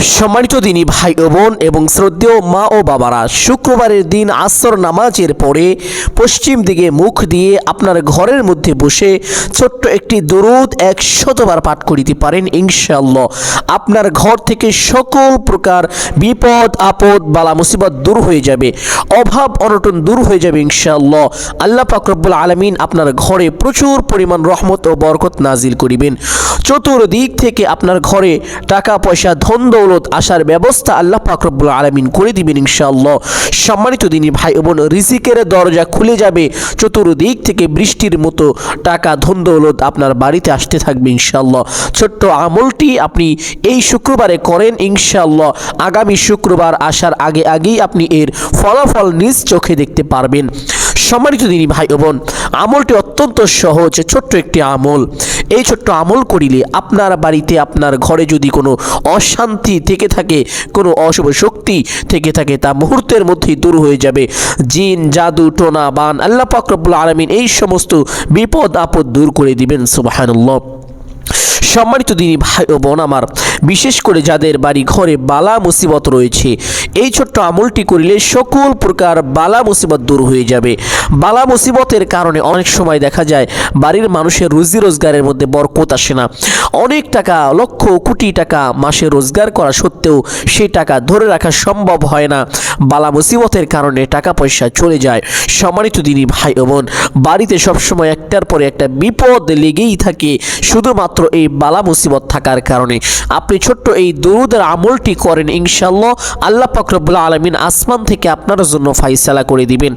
সম্মানিত দিনী ভাই ও বোন এবং শ্রদ্ধেয় মা ও বাবারা, শুক্রবারের দিন আসর নামাজের পরে পশ্চিম দিকে মুখ দিয়ে আপনার ঘরের মধ্যে বসে ছোট্ট একটি দরুদ এক শতবার পাঠ করিতে পারেন ইনশাআল্লাহ। আপনার ঘর থেকে সকল প্রকার বিপদ, আপদ, বালা, মুসিবত দূর হয়ে যাবে, অভাব, অনটন দূর হয়ে যাবে ইনশাআল্লাহ। আল্লাহ পাকরব্বুল আলমিন আপনার ঘরে প্রচুর পরিমাণ রহমত ও বরকত নাজিল করিবেন। চতুর্দিক থেকে আপনার ঘরে টাকা পয়সা ধন দৌলত আসার ব্যবস্থা আল্লাহ পাকরব্বুল আলমিন করে দিবেন ইনশাআল্লাহ। সম্মানিত দিনী ভাই বোন, রিজিকের দরজা খুলে যাবে, চতুর্দিক থেকে বৃষ্টির মতো টাকা ধন দৌলত আপনার বাড়িতে আসতে থাকবে ইনশাআল্লাহ। ছোট্ট আমলটি আপনি এই শুক্রবারে করেন ইনশাআল্লাহ। আগামী শুক্রবার আসার আগে আগেই আপনি এর ফলাফল নিজ চোখে দেখতে পারবেন। সম্মানিত দিনী ভাই বোন, আমলটি অত্যন্ত সহজ, ছোট্ট একটি আমল। এই ছোট্ট আমল করিলে আপনার বাড়িতে, আপনার ঘরে যদি কোনো অশান্তি থেকে থাকে, কোনো অশুভ শক্তি থেকে থাকে, তা মুহূর্তের মধ্যেই দূর হয়ে যাবে। জিন, জাদু, টোনা, বান, আল্লাহ পাকরবুল আলমিন এই সমস্ত বিপদ আপদ দূর করে দিবেন, সুবাহানুল্লাহ। সম্মানিত দিনী ভাই ও বোন আমার বিশেষ করে যাদের বাড়ি ঘরে বালা মুসিবত রয়েছে, এই ছোট্ট আমলটি করিলে সকল প্রকার বালা মুসিবত দূর হয়ে যাবে। বালা মুসিবতের কারণে অনেক সময় দেখা যায়, বাড়ির মানুষের রুজি রোজগারের মধ্যে বরকত আসে না। অনেক টাকা, লক্ষ কোটি টাকা মাসে রোজগার করা সত্ত্বেও সেই টাকা ধরে রাখা সম্ভব হয় না। বালা মুসিবতের কারণে টাকা পয়সা চলে যায়। সম্মানিত দিনী ভাই ও বোন, বাড়িতে সবসময় একটার পরে একটা বিপদ লেগেই থাকে, শুধুমাত্র এই বালা মুসিবত থাকার কারণে। আপনি ছোট্ট এই দরুদের আমলটি করেন ইনশাল্লাহ আল্লাহ পাকরবুল্লা আলমিন আসমান থেকে আপনার জন্য ফাইসালা করে দিবেন।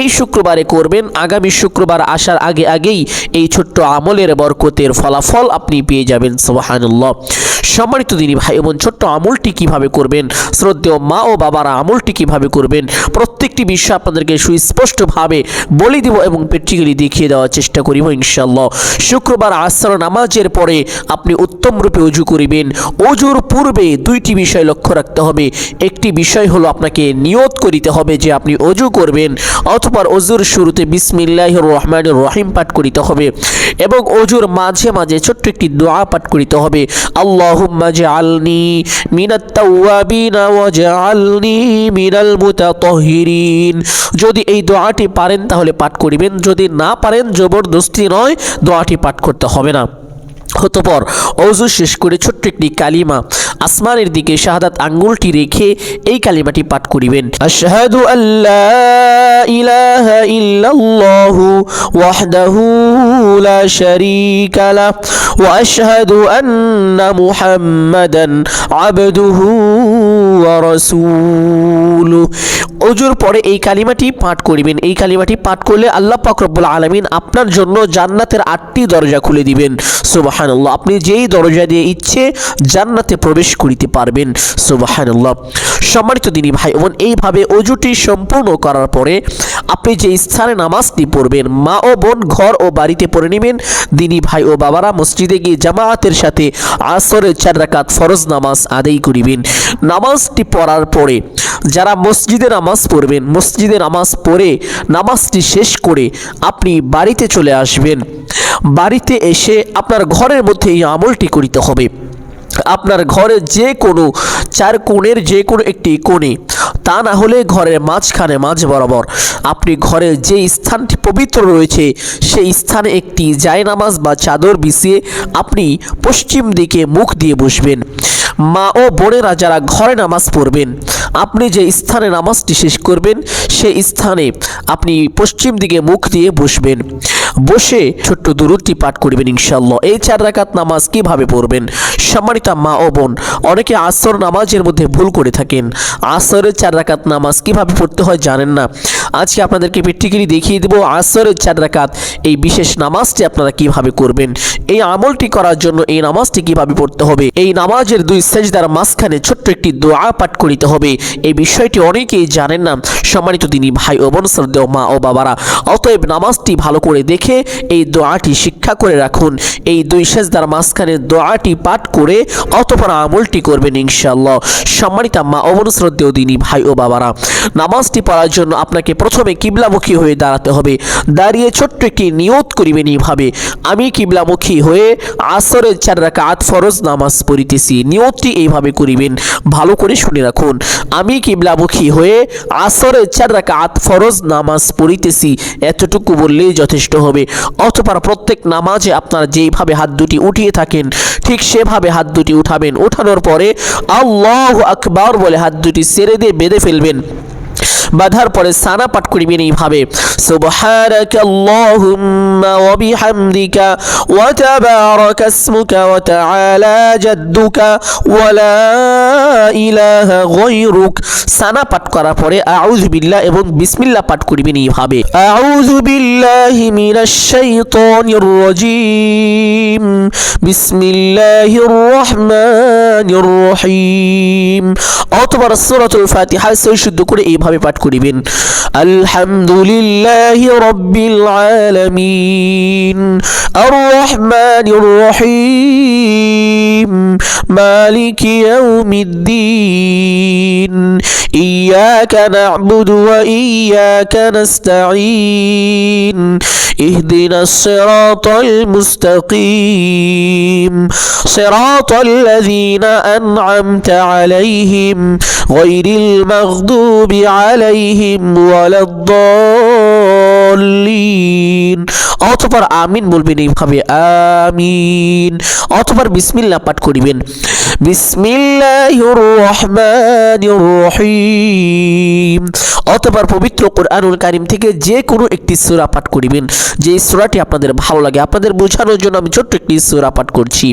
এই শুক্রবারে করবেন, আগামী শুক্রবার আসার আগে আগেই এই ছোট্ট আমলের বরকতের ফলাফল আপনি পেয়ে যাবেন সোহানুল্লাহ সম্মানিত দিনী ভাই বোন, ছোট্ট আমলটি কীভাবে করবেন? শ্রদ্ধেয় মা ও বাবারা, আমলটি কীভাবে করবেন? প্রত্যেকটি বিষয় আপনাদেরকে সুস্পষ্টভাবে বলে দিব এবং প্র্যাকটিক্যালি দেখিয়ে দেওয়ার চেষ্টা করিব ইনশাল্লাহ শুক্রবার আসর নামাজের পরে আপনি উত্তম রূপে অজু করিবেন। অজুর পূর্বে দুইটি বিষয় লক্ষ্য রাখতে হবে। একটি বিষয় হলো আপনাকে নিয়ত করিতে হবে যে আপনি অজু করবেন, অথবা অজুর শুরুতে বিসমিল্লাহ রহমান রহিম পাঠ করিতে হবে এবং অজুর মাঝে মাঝে ছোট্ট একটি দোয়া পাঠ করিতে হবে। আল্লাহুম্মা জাআলনি মিনাত তাওয়াবিনা ওয়া জাআলনি মিনাল মুতাতাহহিরিন যদি এই দোয়াটি পারেন তাহলে পাঠ করিবেন, যদি না পারেন জবরদস্তি নয়, দোয়াটি পাঠ করতে হবে না। অতপর অজু শেষ করে ছোট্ট একটি কালিমা আসমানের দিকে শাহাদাত আঙ্গুলটি রেখে এই কালিমাটি পাঠ করিবেন। আশহাদু আল্লাহ ইলাহা ইল্লাল্লাহু ওয়াহদাহু লা শারীকা লা ওয়া আশহাদু আন্না মুহাম্মাদান আবদুহু ওয়া রাসূলুহু। অজুর পরে এই কালিমাটি পাঠ করিবেন। এই কালিমাটি পাঠ করলে আল্লাহ পাক রব্বুল আলামিন আপনার জন্য জান্নাতের আটটি দরজা খুলে দিবেন। সুবহানাল্লাহ, আপনি যেই দরজা দিয়ে ইচ্ছে জান্নাতে প্রবেশ করিতে পারবেন। সুবহানাল্লাহ। সম্মানিত দিনী ভাই বোন, এইভাবে অজুটি সম্পূর্ণ করার পরে আপনি যে স্থানে নামাজটি পড়বেন, মা ও বোন ঘর ও বাড়িতে পড়ে নেবেন। দিনী ভাই ও বাবারা মসজিদে গিয়ে জামায়াতের সাথে আসরের চার রাকাত ফরজ নামাজ আদায় করিবেন। নামাজটি পড়ার পরে যারা মসজিদে নামাজ পড়বেন, মসজিদে নামাজ পড়ে নামাজটি শেষ করে আপনি বাড়িতে চলে আসবেন। বাড়িতে এসে আপনার ঘরের মধ্যে এই আমলটি করিতে হবে। আপনার ঘরের যে কোনো চার কোণের যে কোনো একটি কোণে, তা না হলে ঘরের মাঝখানে মাঝ বরাবর আপনি ঘরের যে স্থানটি পবিত্র রয়েছে, সেই স্থানে একটি জায়নামাজ বা চাদর বিছিয়ে আপনি পশ্চিম দিকে মুখ দিয়ে বসবেন। মা ও বোনেরা যারা ঘরে নামাজ পড়বেন। আপনি যে স্থানে নামাজটি শেষ করবেন, সেই স্থানে আপনি পশ্চিম দিকে মুখ দিয়ে বসবেন। বসে ছোট্ট দূরত্বটি পাঠ করবেন ইনশাল্লাহ এই চার রাকাত নামাজ কীভাবে পড়বেন? সম্মানিতা মা ও বোন, অনেকে আসর নামাজের মধ্যে ভুল করে থাকেন। আসরের চার রাকাত নামাজ কীভাবে পড়তে হয় জানেন না? আজকে আপনাদেরকে প্র্যাকটিক্যালি দেখিয়ে দেবো আসরের চার রাকাত, এই বিশেষ নামাজটি আপনারা কীভাবে করবেন? এই আমলটি করার জন্য এই নামাজটি কীভাবে পড়তে হবে? এই নামাজের দুই সেজদার মাঝখানে ছোট্ট একটি দোয়া পাঠ করিতে হবে। এই বিষয়টি অনেকেই জানেন না। সম্মানিত তিনি ভাই ও বোন, শ্রদ্ধেয় মা ও বাবারা, অতএব নামাজটি ভালো করে দেখে রেখে এই দোয়াটি শিক্ষা করে রাখুন। এই দুই সেজদার মাঝখানে দোয়াটি পাঠ করে অতপর আমলটি করবেন ইনশাআল্লাহ। সম্মানিত মা অবনুশ্রদ্ধেয় দিনী ভাই ও বাবারা, নামাজটি পড়ার জন্য আপনাকে প্রথমে কিবলামুখী হয়ে দাঁড়াতে হবে। দাঁড়িয়ে ছোট্ট একটি নিয়ত করিবেন এইভাবে, আমি কিবলামুখী হয়ে আসরের চার রাকাত ফরজ নামাজ পড়িতেছি। নিয়তটি এইভাবে করিবেন, ভালো করে শুনে রাখুন, আমি কিবলামুখী হয়ে আসরের চার রাকাত ফরজ নামাজ পড়িতেছি। এতটুকু বললেই যথেষ্ট হবে অথবা প্রত্যেক নামাজে আপনারা যেইভাবে হাত দুটি উঠিয়ে থাকেন, ঠিক সেভাবে হাত দুটি উঠাবেন। উঠানোর পরে আল্লাহ আকবর বলে হাত দুটি সেরে দিয়ে বেঁধে ফেলবেন। বাঁধার পরে সানা পাঠ করিবেন এইভাবে। ওয়া তাবারাকা ইসমুকা ওয়া তাআলা জাদ্দুকা ওয়া লা ইলাহা গায়রুক। সানা পাঠ করার পরে আউযু বিল্লাহ এবং বিসমিল্লাহ পাঠ করিবেন এইভাবে। আউযু বিল্লাহি মিনাশ শাইতানির রাজীম। বিসমিল্লাহির রহমানির রহিম। অথবা সূরাতুল ফাতিহা সহি শুদ্ধ করে এইভাবে করিবেন আলহামদুলিল্লাহি রাব্বিল আলামিন আর রহমানির রহিম মালিকি ইয়াউমিদ্দিন ইয়াকা না'বুদু ওয়া ইয়াকা নাস্তাঈন اهدنا الصراط المستقيم صراط الذين أنعمت عليهم غير المغضوب عليهم আলাইহিম ওয়ালাদ্দাল্লিন অতঃপর আমিন বলবেন এইভাবে আমিন। অতঃপর বিসমিল্লাহ পাঠ করিবেন। বিসমিল্লাহির রহমানির রহিম অতঃপর পবিত্র কোরআনুল কারিম থেকে যে কোনো একটি সূরা পাঠ করিবেন। যে সূরাটি আপনাদের ভালো লাগে, আপনাদের বোঝানোর জন্য আমি ছোট্ট একটি সূরা পাঠ করছি।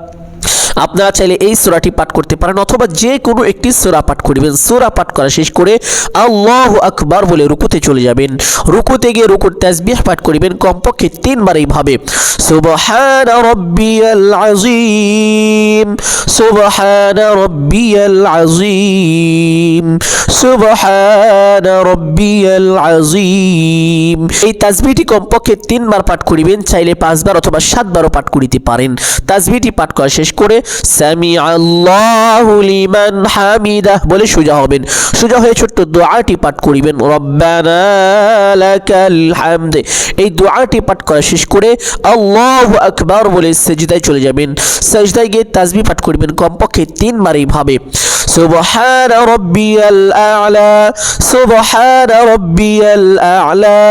আপনারা চাইলে এই সূরাটি পাঠ করতে পারেন অথবা যে কোনো একটি সূরা পাঠ করবেন। সূরা পাঠ করা শেষ করে আল্লাহু আকবার বলে রুকুতে চলে যাবেন। রুকুতে গিয়ে রুকুর তাসবিহ পাঠ করিবেন, কমপক্ষে তিনবার এইভাবে। সুবহান রাব্বিয়াল আযীম, সুবহান রাব্বিয়াল আযীম, সুবহান রাব্বিয়াল আযীম। এই তাসবিহটি কমপক্ষে তিনবার পাঠ করিবেন, চাইলে পাঁচবার অথবা সাতবারও পাঠ করিতে পারেন। তাসবিহটি পাঠ করা শেষ করে সামি লিমান হামিদাহ বলে সোজা হবেন। সোজা হয়ে ছোট্ট দোয়াটি পাঠ করিবেন। রব্বানা এই দোয়াটি পাঠ করা শেষ করে আল্লাহ আকবার বলে সেজদায় চলে যাবেন। সেজদায় গিয়ে তাজবি পাঠ করবেন। কমপক্ষে তিনবার এইভাবে সুবহান রব্বিয়াল আ'লা, সুবহান রব্বিয়াল আ'লা,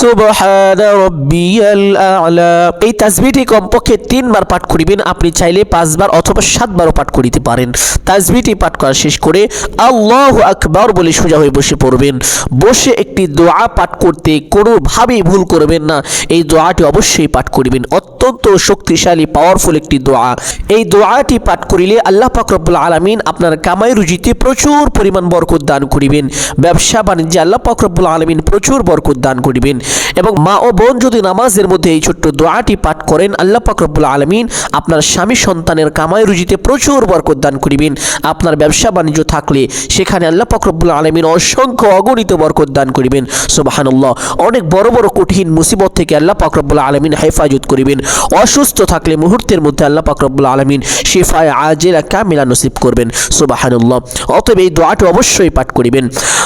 সুবহান রব্বিয়াল আ'লা। এই তাসবিহটি কমপক্ষে তিনবার পাঠ করিবেন, আপনি চাইলে পাঁচবার অথবা সাতবারও পাঠ করিতে পারেন। তাসবিহটি পাঠ করা শেষ করে আল্লাহু আকবার বলে সোজা হয়ে বসে পড়বেন। বসে একটি দোয়া পাঠ করতে কোনোভাবেই ভুল করবেন না। এই দোয়াটি অবশ্যই পাঠ করিবেন। অত্যন্ত শক্তিশালী পাওয়ারফুল একটি দোয়া। এই দোয়াটি পাঠ করিলে আল্লাহ পাক রব্বুল আলামিন আপনার কামাই রুজিতে প্রচুর পরিমাণ বরকত দান করিবেন। ব্যবসা বাণিজ্যে আল্লাহ পাক রব্বুল আলামিন প্রচুর বরকত দান করিবেন। এবং মা ও বোন যদি নামাজের মধ্যে এই ছোট্ট দোয়াটি পাঠ করেন, আল্লাহ পাক রব্বুল আলামিন আপনার স্বামী সন্তানের কামাই রুজিতে প্রচুর বরকত দান করিবেন। আপনার ব্যবসা বাণিজ্য থাকলে সেখানে আল্লাহ পাক রব্বুল আলামিন অসংখ্য অগণিত বরকত দান করিবেন। সুবহানাল্লাহ। অনেক বড় বড় কঠিন মুসিবত থেকে আল্লাহ পাক রব্বুল আলামিন হেফাজত করিবেন। অসুস্থ থাকলে মুহূর্তের মধ্যে আল্লাহ পাক রব্বুল আলামিন শিফায়ে আজেলা কামিলা নসিব করবেন। সুবহানাল্লাহ। অতএব এই দোয়াটি অবশ্যই পাঠ করিবেন।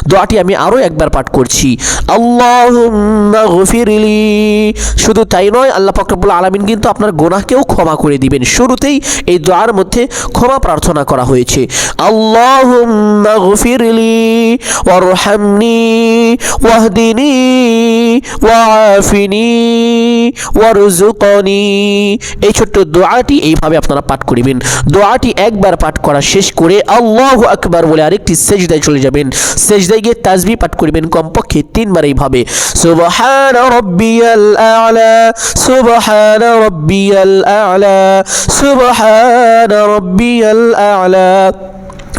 দোয়াটি আমি আরও একবার পাঠ করছি। গফিরলি। শুধু তাই নয়, আল্লাহ পাক রব্বুল আলামিন কিন্তু আপনার গোনাকেও ক্ষমা করে দিবেন। শুরুতেই এই দোয়ার মধ্যে ক্ষমা প্রার্থনা করা হয়েছে। আল্লাহুম্মা গফিরলি ওয়াহদিনি ওয়াআফিনি ওয়ারজুকনি এই ছোট্ট দোয়াটি এইভাবে আপনারা পাঠ করিবেন। দোয়াটি একবার পাঠ করা শেষ করে আল্লাহু আকবার বলে আরেকটি সেজদায় চলে যাবেন। সেজদায় গিয়ে তাজবি পাঠ করিবেন কমপক্ষে তিনবার এইভাবে। সুবহান রাব্বিয়াল আ'লা, সুবহান রাব্বিয়াল আ'লা, সুবহান রাব্বিয়াল আ'লা।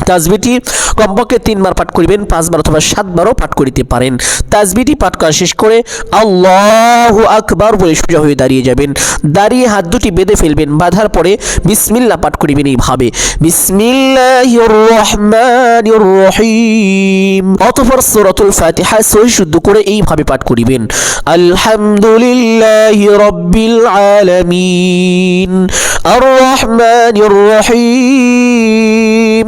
তাজবিটি কমপক্ষে তিনবার পাঠ করিবেন, পাঁচবার অথবা সাতবারও পাঠ করিতে পারেন। তাজবিটি পাঠ করা শেষ করে আল্লাহ আকবার বলে সোজা হয়ে দাঁড়িয়ে যাবেন। দাঁড়িয়ে হাত দুটি বেঁধে ফেলবেন, বাঁধার পরে বিসমিল্লা পাঠ করিবেন এইভাবে রহিম অতঃপর সূরাতুল ফাতিহা সহি শুদ্ধ করে এইভাবে পাঠ করিবেন আলহামদুলিল্লাহি রাব্বিল আলামিন। আর রহমানির রহিম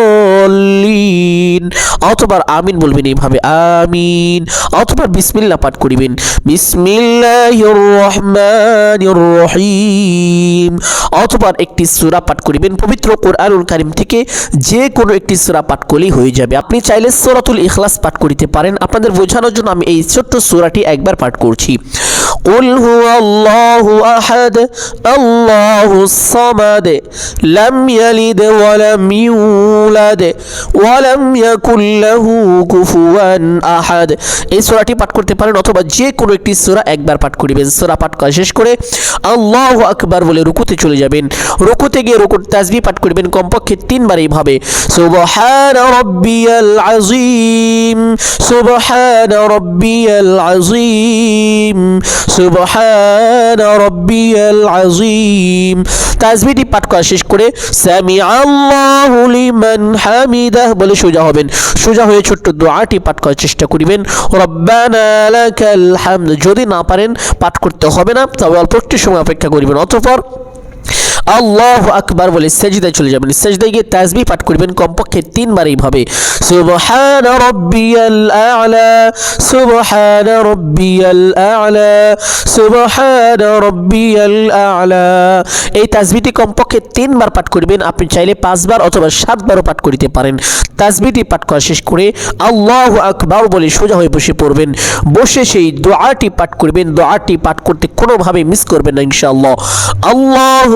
অতবার আমিন বলবেন এইভাবে, আমিন। অতবার বিসমিল্লাহ পাঠ করিবেন। বিসমিল্লাহির রহমানির রহিম অতবার একটি সূরা পাঠ করিবেন, পবিত্র কোরআনুল কারীম থেকে যে কোনো একটি সূরা পাঠ করলেই হয়ে যাবে। আপনি চাইলে সূরাতুল ইখলাস পাঠ করিতে পারেন। আপনাদের বোঝানোর জন্য আমি এই ছোট্ট সূরাটি একবার পাঠ করছি। قل هو الله أحد الله الصمد لم يلد ولم يولد ولم يكن له كفوا أحد এই সূরাটি পাঠ করতে পারেন অথবা যে কোনো একটি সূরা একবার পাঠ করিবেন সূরা পাঠ করা শেষ করে আল্লাহু আকবার বলে রুকুতে চলে যাবেন রুকুতে গিয়ে রুকুর তাসবিহ পাঠ করবেন কমপক্ষে তিনবার এইভাবে সুবহান রাব্বিয়াল আযীম সুবহান রাব্বিয়াল আযীম সুবহান রব্বিয়াল আযীম। তাসবিহটি পাঠ করা শেষ করে সামি আল্লাহু লিমান হামিদাহ বলে সোজা হবেন। সোজা হয়ে ছোট্ট দোয়াটি পাঠ করার চেষ্টা করিবেন। রব্বানা লাকাল হামদ, যদি না পারেন, পাঠ করতে হবে না, তবে অল্প একটু সময় অপেক্ষা করিবেন। অতঃপর আল্লাহ আকবার বলে সেজদায় চলে যাবেন। সেজদায় গিয়ে তাজবি পাঠ করবেন, কমপক্ষে তিনবার এইভাবে। সুবহান রব্বিয়াল আলা, সুবহান রব্বিয়াল আলা, সুবহান রব্বিয়াল আলা। এই তাজবিটি কমপক্ষে তিনবার পাঠ করবেন। আপনি চাইলে পাঁচবার অথবা সাতবারও পাঠ করিতে পারেন। তাজবিটি পাঠ করা শেষ করে আল্লাহ আকবার বলে সোজা হয়ে বসে পড়বেন। বসে সেই দোয়াটি পাঠ করবেন। দোয়াটি পাঠ করতে কোনোভাবে মিস করবেন না ইনশাআল্লাহ। আল্লাহ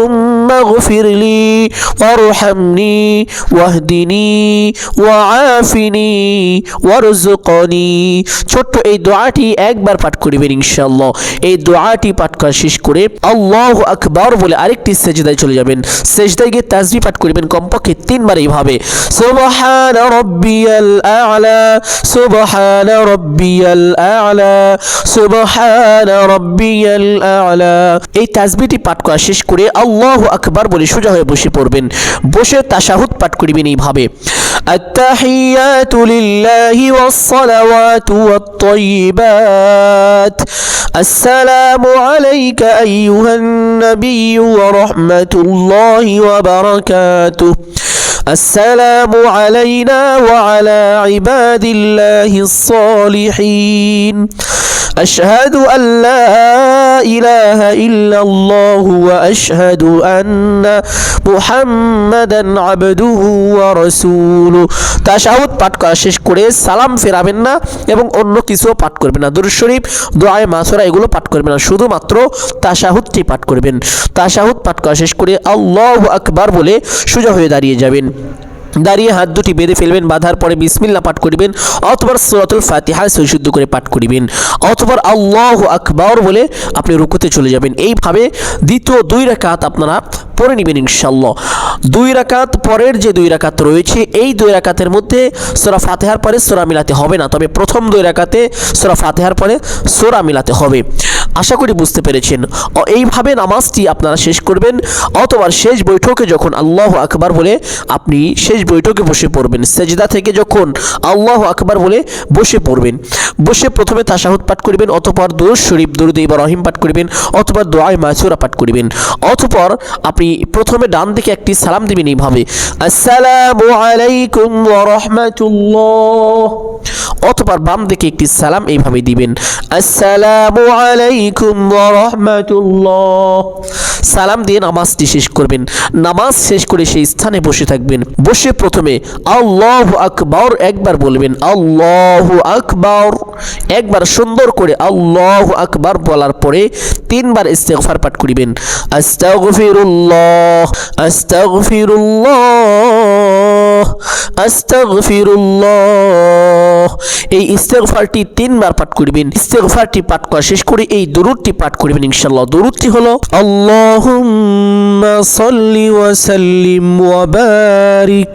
اغفر لي وارحمني واهدني وعافني وارزقني ছোট্ট এই দোয়াটি একবার পাঠ করিবেন ইনশাআল্লাহ এই দোয়াটি পাঠ করা শেষ করে আল্লাহু আকবার বলে আরেকটি সেজদায় চলে যাবেন সেজদায় গিয়ে তাসবিহ পাঠ করিবেন কমপক্ষে তিনবার এইভাবে সুবহান রাব্বিয়াল আ'লা সুবহান রাব্বিয়াল আ'লা সুবহান রাব্বিয়াল আ'লা এই তাসবিহটি পাঠ করা শেষ করে আল্লাহ আকবার বলে সোজা হয়ে বসে পড়বেন বসে তাশাহুদ পাঠ করিবেন এইভাবে التحيات لله والصلوات والطيبات السلام عليك أيها النبي ورحمة الله وبركاته السلام علينا وعلى عباد الله الصالحين أشهد أن لا إله إلا الله وأشهد أن محمدا عبده ورسوله তাশাহুদ পাঠ করা শেষ করে সালাম ফেরাবেন না এবং অন্য কিছুও পাঠ করবেন না দুরুদ শরীফ দোয়ায় মাসরা এগুলো পাঠ করবেন না শুধুমাত্র তাশাহুদটি পাঠ করবেন তাশাহুদ পাঠ করা শেষ করে আল্লাহু আকবার বলে সোজা হয়ে দাঁড়িয়ে যাবেন দাঁড়িয়ে হাত দুটি বেঁধে ফেলবেন, বাঁধার পরে বিসমিল্লা পাঠ করিবেন অথবা সুরাতুল ফাতিহা সৈশুদ্ধ করে পাঠ করিবেন। অথবা আল্লাহ আকবর বলে আপনি রুকুতে চলে যাবেন। এইভাবে দ্বিতীয় দুই রাকাত আপনারা পড়ে নেবেন ইনশাল্লাহ দুই রাকাত পরের যে দুই রাকাত রয়েছে, এই দুই রাকাতের মধ্যে সোরা ফাতেহার পরে সোরা মিলাতে হবে না। তবে প্রথম দুই রাকাতে সোরা ফাতেহার পরে সোরা মিলাতে হবে। আশা করি বুঝতে পেরেছেন। ও এইভাবে নামাজটি আপনারা শেষ করবেন, অথবা শেষ বৈঠকে যখন আল্লাহ আকবার বলে আপনি শেষ বৈঠকে বসে পড়বেন, সেজদা থেকে যখন আল্লাহ আকবার বলে বসে পড়বেন। বসে প্রথমে তাশাহুদ পাঠ করিবেন, অতপর দুরুদ শরীফ, দুরুদ ইব্রাহিম পাঠ করিবেন অথবা দোয়ায় মাসুরা পাঠ করিবেন। অতপর আপনি প্রথমে ডান দিকে একটি সালাম দিবেন এইভাবে, আসসালামু আলাইকুম ওয়া রাহমাতুল্লাহ। অথবা বাম দিকে একটি সালাম এইভাবে দিবেন, আসসালামু আলাইকুম আলাইকুম রাহমাতুল্লাহ সালাম দিয়ে নামাজটি শেষ করবেন। নামাজ শেষ করে সেই স্থানে বসে থাকবেন। বসে প্রথমে আল্লাহু আকবার, একবার বলবেন আল্লাহু আকবার। একবার সুন্দর করে আল্লাহু আকবার বলার পরে তিনবার ইস্তেগফার পাঠ করিবেন। আস্তাগফিরুল্লাহ আস্তাগফিরুল্লাহ আস্তাগফিরুল্লাহ। এই ইস্তেগফারটি তিনবার পাঠ করিবেন। ইস্তেগফারটি পাঠ করা শেষ করে এই দুরুদটি পাঠ করিবেন ইনশাআল্লাহ। দুরুদটি হলো, আল্লাহুম্মা সাল্লি ওয়া সাল্লিম ওয়া বারিক।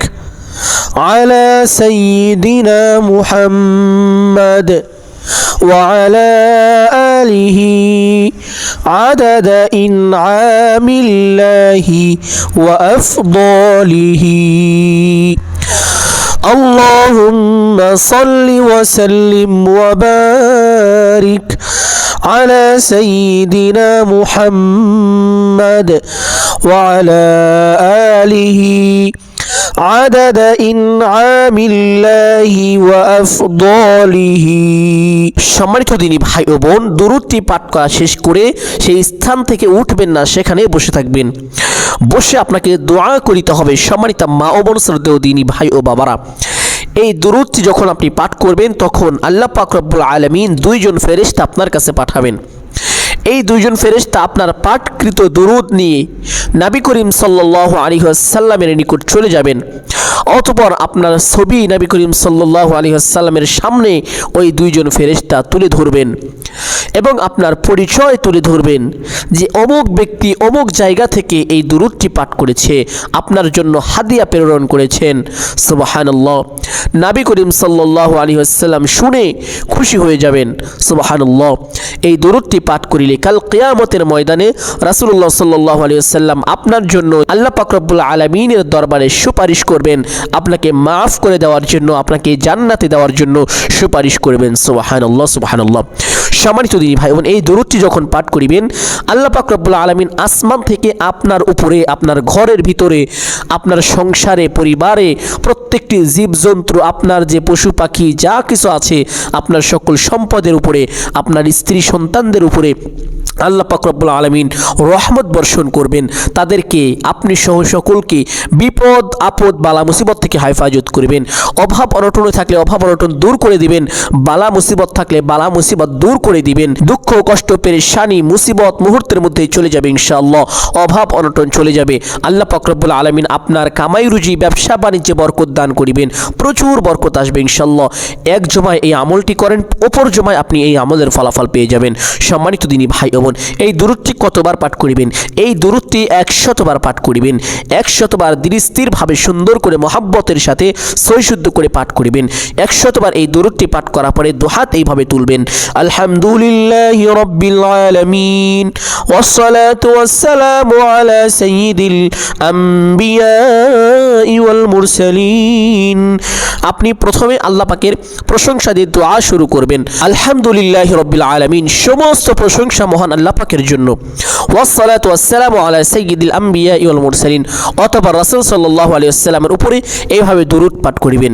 على سيدنا محمد وعلى آله عدد إنعام الله وأفضاله. اللهم صل وسلم وبارك على سيدنا محمد وعلى آله عدد إنعام الله وأفضاله সম্মানিত দিনী ভাই ও বোন দুরুদটি পাঠ করা শেষ করে সেই স্থান থেকে উঠবেন না সেখানে বসে থাকবেন বসে আপনাকে দোয়া করিতে হবে সম্মানিত মা ও বোন শ্রদ্ধেয় দিনী ভাই ও বাবারা এই দুরুদটি যখন আপনি পাঠ করবেন তখন আল্লাহ পাক রব্বুল আলমিন দুইজন ফেরেশতা আপনার কাছে পাঠাবেন এই দুইজন ফেরেশতা আপনার পাঠকৃত দুরুদ নিয়ে নাবি করিম সাল্লাহ আলী সাল্লামের নিকট চলে যাবেন। অতপর আপনার ছবি নবী করিম সাল্লাহ আলী সাল্লামের সামনে ওই দুইজন ফেরেশতা তুলে ধরবেন এবং আপনার পরিচয় তুলে ধরবেন যে অমুক ব্যক্তি অমুক জায়গা থেকে এই দুরুদটি পাঠ করেছে, আপনার জন্য হাদিয়া প্রেরণ করেছেন। সুবাহানুল্লাহ। নাবি করিম সাল্লাহ আলী আসাল্লাম শুনে খুশি হয়ে যাবেন। সুবাহানুল্লাহ। এই দুরুদটি পাঠ করিলে কাল কেয়ামতের ময়দানে রাসুল্লাহ সাল্লাহ আপনার জন্য আল্লাহ পাকরবুল আলমিনের দরবারে সুপারিশ করবেন। আপনাকে মাফ করে দেওয়ার জন্য, আপনাকে জান্নাতে দেওয়ার জন্য সুপারিশ করবেন। সুবাহানুল্লাহ সুবাহানুল্লাহ। সম্মানিত দিনী ভাই বোন, এই দরুদটি যখন পাঠ করিবেন, আল্লাহ পাক রব্বুল আলমিন আসমান থেকে আপনার উপরে, আপনার ঘরের ভিতরে, আপনার সংসারে, পরিবারে, প্রত্যেকটি জীবজন্তু, আপনার যে পশু পাখি, যা কিছু আছে, আপনার সকল সম্পদের উপরে, আপনার স্ত্রী সন্তানদের উপরে আল্লাহ পাক রব্বুল আলমিন রহমত বর্ষণ করবেন। তাদেরকে আপনি সহ সকলকে বিপদ, আপদ, বালা, মুসিবত থেকে হেফাজত করবেন। অভাব, অনটনে থাকলে অভাব, অনটন দূর করে দিবেন। বালা, মুসিবত থাকলে বালা, মুসিবত দূর করে দিবেন। দুঃখ, কষ্ট, পেরেশানি, মুসিবত মুহূর্তের মধ্যেই চলে যাবে ইনশাআল্লাহ। অভাব, অনটন চলে যাবে। আল্লাহ পাকরবুল আলমিন আপনার কামাই রুজি, ব্যবসা বাণিজ্যে বরকত দান করিবেন। প্রচুর বরকত আসবে ইনশাল্লাহ এক জমায় এই আমলটি করেন, অপর জমায় আপনি এই আমলের ফলাফল পেয়ে যাবেন। সম্মানিত দিনী ভাই বোন এই দূরত্বটি কতবার পাঠ করিবেন? এই দূরত্বটি একশতবার পাঠ করিবেন। একশতবার দৃষ্টিরভাবে সুন্দর করে মহাব্বতের সাথে সৈশুদ্ধ করে পাঠ করিবেন। একশতবার এই দূরত্বটি পাঠ করার পরে দুহাত এইভাবে তুলবেন। আলহামদুলিল্লাহ রব্বিল আলামিন। والصلاة والسلام على سيد الأنبياء والمرسلين আপনি প্রথমে আল্লাহ পাকের প্রশংসা দিয়ে দোয়া শুরু করবেন আলহামদুলিল্লাহ রব্বিল আলামিন সমস্ত প্রশংসা মহান আল্লাহ পাকের জন্য ওয়াসসালাতু ওয়াসসালামু আলা সাইয়্যিদিল আম্বিয়া ওয়াল মুরসালিন অতঃপর রাসূল সাল্লাল্লাহু আলাইহি ওয়াসাল্লামের উপরে এইভাবে দরুদ পাঠ করিবেন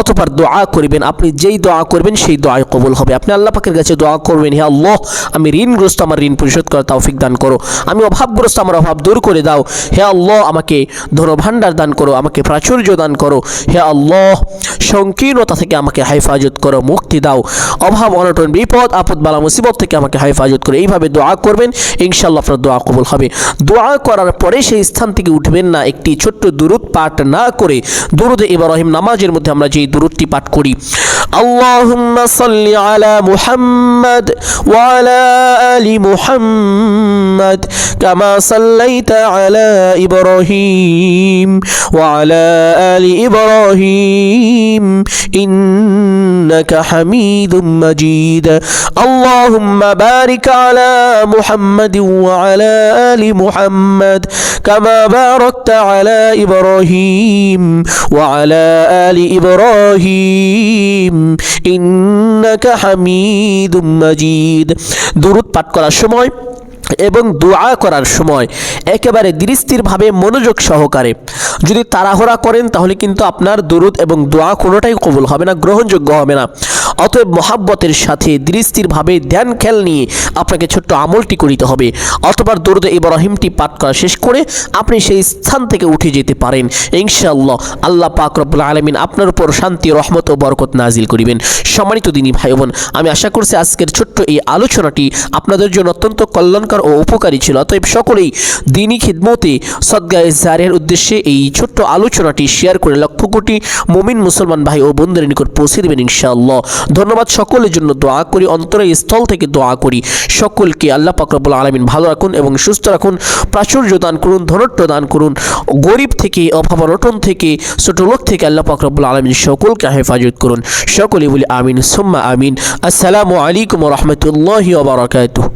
অতঃপর দোয়া করিবেন আপনি যেই দোয়া করবেন সেই দোয়াই কবুল হবে আপনি আল্লাহ পাকের কাছে দোয়া করবেন হে আল্লাহ আমি ঋণগ্রস্ত আমার ঋণ পরিশোধ করার তৌফিক দান করো। আমি অভাবগ্রস্ত, আমার অভাব দূর করে দাও। হে আল্লাহ, আমাকে ধনভাণ্ডার দান করো, আমাকে প্রাচুর্য দান করো। হে আল্লাহ, সংকীর্ণতা থেকে আমাকে হেফাজত করো, মুক্তি দাও। অভাব, অনটন, বিপদ, আপদ, বালা, মুসিবত থেকে আমাকে হেফাজত করো। এইভাবে দোয়া করবেন ইনশাল্লাহ আপনার দোয়া কবুল হবে। দোয়া করার পরে সেই স্থান থেকে উঠবেন না, একটি ছোট্ট দুরুদ পাঠ না করে। দুরুদ ইব্রাহিম নামাজের মধ্যে আমরা যেই দুরুদটি পাঠ করি আল্লাহ সাল্লি আলা মুহাম্মদ ওয়া আলা আলি মুহাম্মদ কামা সাল্লাইতা আলা ইব্রাহিম ওয়া আলা আলি ইব্রাহিম ইন্নাকা হামিদুম মাজিদ আল্লাহুম্মা বারিক আলা মুহাম্মদ ওয়া আলা আলি মুহাম্মদ কামা বারাকতা আলা ইব্রাহিম ওয়া আলা আলি ইব্রাহিম ইন্নাকা হামিদুম মাজিদ দুরুদ পাঠ করার সময় এবং দোয়া করার সময় একেবারে দৃষ্টিরভাবে মনোযোগ সহকারে। যদি তাড়াহুড়া করেন তাহলে কিন্তু আপনার দুরুদ এবং দোয়া কোনোটাই কবুল হবে না, গ্রহণযোগ্য হবে না। অতএব মহাব্বতের সাথে, দৃষ্টিরভাবে ধ্যান খেয়াল নিয়ে আপনাকে ছোট্ট আমলটি করিতে হবে। অথবা দরুদ ইব্রাহিমটি পাঠ করা শেষ করে আপনি সেই স্থান থেকে উঠে যেতে পারেন। ইনশাআল্লাহ আল্লাহ পাক রব্বুল আলমিন আপনার উপর শান্তি, রহমত ও বরকত নাজিল করিবেন। সম্মানিত দিনী ভাই বোন, আমি আশা করছি আজকের ছোট্ট এই আলোচনাটি আপনাদের জন্য অত্যন্ত কল্যাণকর ও উপকারী ছিল। অতএব সকলেই দিনী খিদমতে, সদ্গায় জারের উদ্দেশ্যে এই ছোট্ট আলোচনাটি শেয়ার করে লক্ষ কোটি মুমিন মুসলমান ভাই ও বোনদের নিকট পৌঁছে দেবেন ইনশাআল্লাহ। ধন্যবাদ সকলের জন্য দোয়া করি, অন্তরের স্থল থেকে দোয়া করি। সকলকে আল্লাহ পাকরবুল আলমিন ভালো রাখুন এবং সুস্থ রাখুন, প্রাচুর্য দান করুন, ধনত্ব দান করুন, গরিব থেকে অভাব অনটন থেকে, ছোট লোক থেকে আল্লাহ পাকরবুল আলমিন সকলকে হেফাজত করুন। সকলে বলি আমিন, সুম্মা আমিন। আসসালামু আলাইকুম রহমতুল্লাহ বারাকাতুহ।